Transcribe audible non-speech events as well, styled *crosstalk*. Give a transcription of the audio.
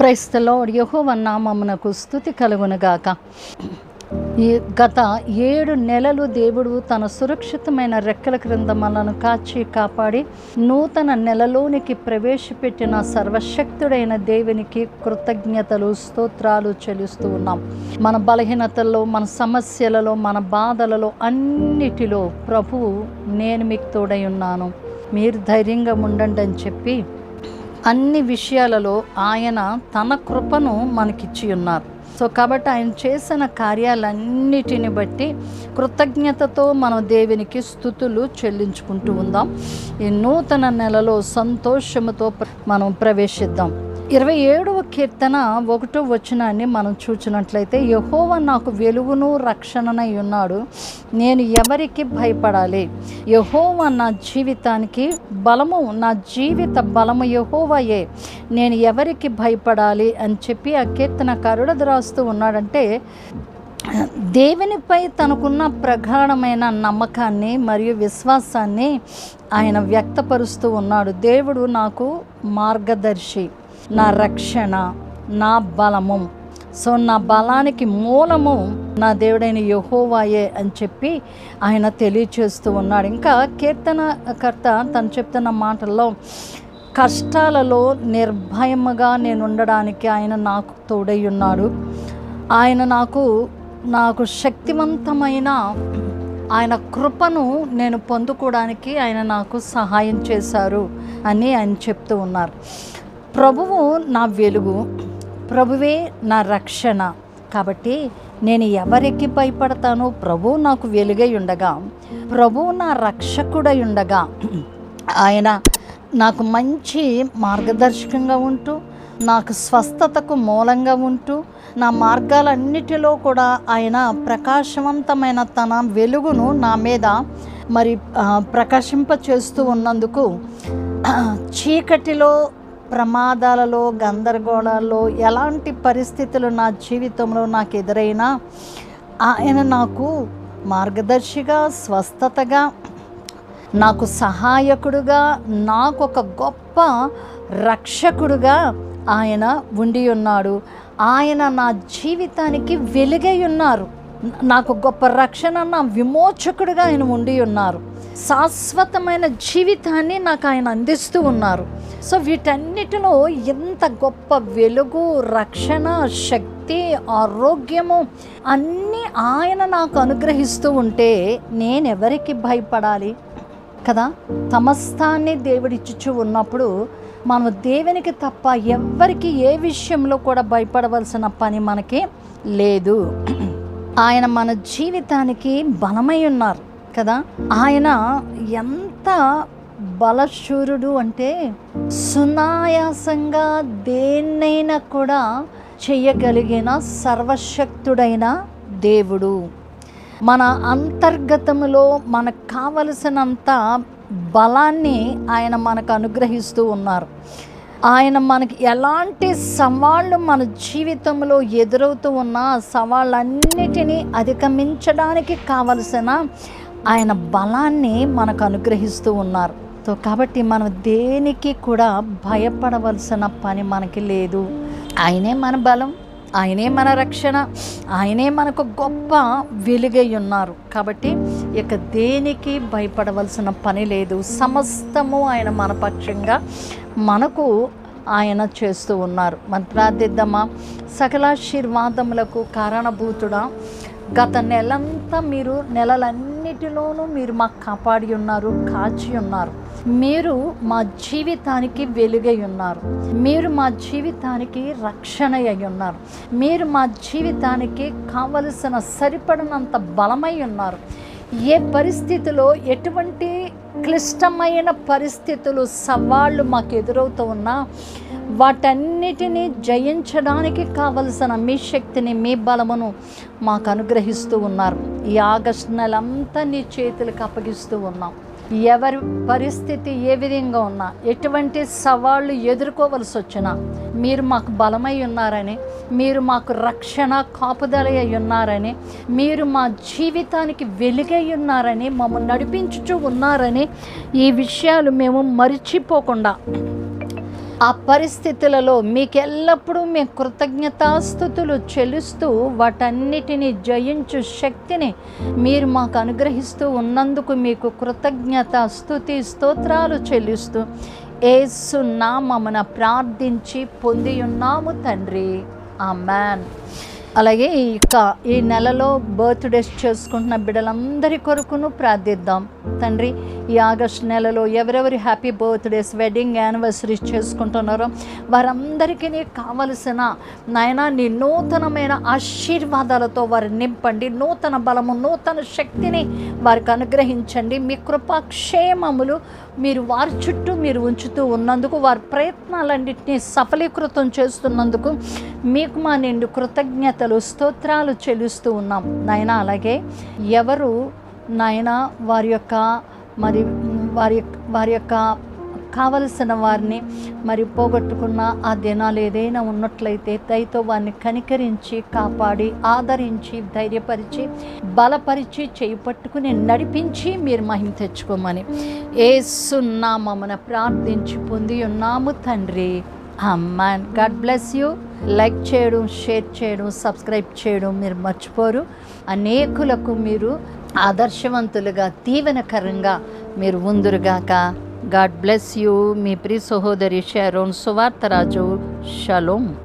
క్రైస్తలో యహోవ నామమునకు స్థుతి కలుగునుగాక. ఈ గత ఏడు నెలలు దేవుడు తన సురక్షితమైన రెక్కల క్రింద మనను కాచి కాపాడి నూతన నెలలోనికి ప్రవేశపెట్టిన సర్వశక్తుడైన దేవునికి కృతజ్ఞతలు స్తోత్రాలు చెల్లిస్తూ ఉన్నాం. మన బలహీనతల్లో మన సమస్యలలో మన బాధలలో అన్నిటిలో ప్రభువు నేను మీకు తోడై ఉన్నాను. మీరు ధైర్యంగా ఉండండి అని చెప్పి అన్ని విషయాలలో ఆయన తన కృపను మనకిచ్చి ఉన్నారు. సో కాబట్టి ఆయన చేసిన కార్యాలన్నిటిని బట్టి కృతజ్ఞతతో మనం దేవునికి స్థుతులు చెల్లించుకుంటూ ఉందాం. ఈ నూతన నెలలో సంతోషముతో ప్ర- మనం ప్రవేశిద్దాం. ఇరవై ఏడవ కీర్తన ఒకటో వచనాన్ని మనం చూచినట్లయితే యహోవ నాకు వెలుగును రక్షణనై ఉన్నాడు నేను ఎవరికి భయపడాలి? యహోవ నా జీవితానికి బలము నా జీవిత బలము యహోవయే నేను ఎవరికి భయపడాలి? అని చెప్పి ఆ కీర్తనకారుడు అది రాస్తూ ఉన్నాడంటే దేవునిపై తనకున్న ప్రగాఢమైన నమ్మకాన్ని మరియు విశ్వాసాన్ని ఆయన వ్యక్తపరుస్తూ ఉన్నాడు. దేవుడు నాకు మార్గదర్శి. నా రక్షణ నా బలము. సో నా బలానికి మూలము నా దేవుడైన యహోవాయే అని చెప్పి ఆయన తెలియచేస్తూ ఉన్నాడు. ఇంకా కీర్తనకర్త తను చెప్తున్న మాటల్లో కష్టాలలో నిర్భయముగా నేను ఉండడానికి ఆయన నాకు తోడై ఉన్నాడు. ఆయన నాకు నాకు శక్తివంతమైన ఆయన కృపను నేను పొందుకోవడానికి ఆయన నాకు సహాయం చేశారు అని ఆయన చెప్తూ ఉన్నారు. ప్రభువు నా వెలుగు ప్రభువే నా రక్షణ. కాబట్టి నేను ఎవరికి భయపడతానో ప్రభువు నాకు వెలుగై ఉండగా ప్రభువు నా రక్షకుడై ఉండగా ఆయన నాకు మంచి మార్గదర్శకంగా ఉంటూ నాకు స్వస్థతకు మూలంగా ఉంటూ నా మార్గాలన్నిటిలో కూడా ఆయన ప్రకాశవంతమైన తన వెలుగును నా మీద మరి ప్రకాశింప చేస్తూ ఉన్నందుకు చీకటిలో ప్రమాదాలలో గందరగోళాల్లో ఎలాంటి పరిస్థితులు నా జీవితంలో నాకు ఎదురైనా ఆయన నాకు మార్గదర్శిగా స్వస్థతగా నాకు సహాయకుడుగా నాకు ఒక గొప్ప రక్షకుడుగా ఆయన ఉండి ఉన్నాడు. ఆయన నా జీవితానికి వెలుగై ఉన్నారు. నాకు గొప్ప రక్షణ నా విమోచకుడుగా ఆయన ఉండి ఉన్నారు. శాశ్వతమైన జీవితాన్ని నాకు ఆయన అందిస్తూ ఉన్నారు. సో వీటన్నిటిలో ఎంత గొప్ప వెలుగు రక్షణ శక్తి ఆరోగ్యము అన్నీ ఆయన నాకు అనుగ్రహిస్తూ ఉంటే నేను ఎవరికి భయపడాలి? కదా? సమస్తాన్ని దేవుడిచ్చుచు ఉన్నప్పుడు మనం దేవునికి తప్ప ఎవ్వరికి ఏ విషయంలో కూడా భయపడవలసిన పని మనకి లేదు. *clears throat* ఆయన మన జీవితానికి బలమై ఉన్నారు. కదా? ఆయన ఎంత బలశూరుడు అంటే సునాయాసంగా దేన్నైనా కూడా చెయ్యగలిగిన సర్వశక్తుడైన దేవుడు. మన అంతర్గతములో మనకు కావలసినంత బలాన్ని ఆయన మనకు అనుగ్రహిస్తూ ఉన్నారు. ఆయన మనకి ఎలాంటి సవాళ్ళు మన జీవితంలో ఎదురవుతూ ఉన్న సవాళ్ళన్నిటినీ అధిగమించడానికి కావలసిన ఆయన బలాన్ని మనకు అనుగ్రహిస్తూ ఉన్నారు. సో కాబట్టి మనం దేనికి కూడా భయపడవలసిన పని మనకి లేదు. ఆయనే మన బలం ఆయనే మన రక్షణ ఆయనే మనకు గొప్ప వెలుగై ఉన్నారు. కాబట్టి ఇక దేనికి భయపడవలసిన పని లేదు. సమస్తము ఆయన మన పక్షంగా మనకు ఆయన చేస్తూ ఉన్నారు. మన ప్రార్థిద్దామా? సకలాశీర్వాదములకు కారణభూతుడా గత నెలంతా మీరు అన్నిటిలోనూ మీరు మాకు కాపాడి ఉన్నారు కాచి ఉన్నారు. మీరు మా జీవితానికి వెలుగై ఉన్నారు. మీరు మా జీవితానికి రక్షణ అయి ఉన్నారు. మీరు మా జీవితానికి కావలసిన సరిపడినంత బలమై ఉన్నారు. ఏ పరిస్థితిలో ఎటువంటి క్లిష్టమైన పరిస్థితులు సవాళ్ళు మాకు ఎదురవుతూ ఉన్నా వాటన్నిటినీ జయించడానికి కావలసిన మీ శక్తిని మీ బలమును మాకు అనుగ్రహిస్తూ ఉన్నారు. ఈ ఆగస్టు నెలంతా నీ చేతులకు అప్పగిస్తూ ఉన్నాం. ఎవరి పరిస్థితి ఏ విధంగా ఉన్నా ఎటువంటి సవాళ్ళు ఎదుర్కోవలసి వచ్చినా మీరు మాకు బలమై ఉన్నారని మీరు మాకు రక్షణ కాపుదల అయి ఉన్నారని మీరు మా జీవితానికి వెలుగై ఉన్నారని మమ్మల్ని నడిపించుచూ ఉన్నారని ఈ విషయాలు మేము మరిచిపోకుండా ఆ పరిస్థితులలో మీకు ఎల్లప్పుడూ మీ కృతజ్ఞతాస్థుతులు చెల్లిస్తూ వాటన్నిటిని జయించు శక్తిని మీరు మాకు అనుగ్రహిస్తూ ఉన్నందుకు మీకు కృతజ్ఞత స్థుతి స్తోత్రాలు చెల్లిస్తూ ఏసు నామమున ప్రార్థించి పొంది ఉన్నాము తండ్రి. మ్యాన్ అలాగే ఇక ఈ నెలలో బర్త్డేస్ చేసుకుంటున్న బిడ్డలందరి కొరకును ప్రార్థిద్దాం. తండ్రి ఈ ఆగస్ట్ నెలలో ఎవరెవరి హ్యాపీ బర్త్డేస్ వెడ్డింగ్ యానివర్సరీస్ చేసుకుంటున్నారో వారందరికీ నీకు కావలసిన నాయన నీ నూతనమైన ఆశీర్వాదాలతో వారు నింపండి. నూతన బలము నూతన శక్తిని వారికి అనుగ్రహించండి. మీ కృపాక్షేమములు మీరు వారి చుట్టూ మీరు ఉంచుతూ ఉన్నందుకు వారి ప్రయత్నాలన్నింటినీ సఫలీకృతం చేస్తున్నందుకు మీకు మా నిండు కృతజ్ఞతలు స్తోత్రాలు చెల్లిస్తూ ఉన్నాం. నాయన అలాగే ఎవరు నాయన వారి యొక్క మరి వారి వారి యొక్క కావలసిన వారిని మరి పోగొట్టుకున్న ఆ దినాలు ఏదైనా ఉన్నట్లయితే దయతో వారిని కనికరించి కాపాడి ఆదరించి ధైర్యపరిచి బలపరిచి చేయి పట్టుకుని నడిపించి మీరు మహిమ తెచ్చుకోమని ఏసున్నామన ప్రార్థించి పొంది ఉన్నాము తండ్రి. Amen God bless you like చేయడం షేర్ చేయడం సబ్స్క్రైబ్ చేయడం మీరు మర్చిపోరు. అనేకులకు మీరు ఆదర్శవంతులుగా దీవెనకరంగా మీరు ఉందురుగాక. గాడ్ బ్లెస్ యూ మీ ప్రి సహోదరి షారోన్ సువార్తరాజు. షలోం.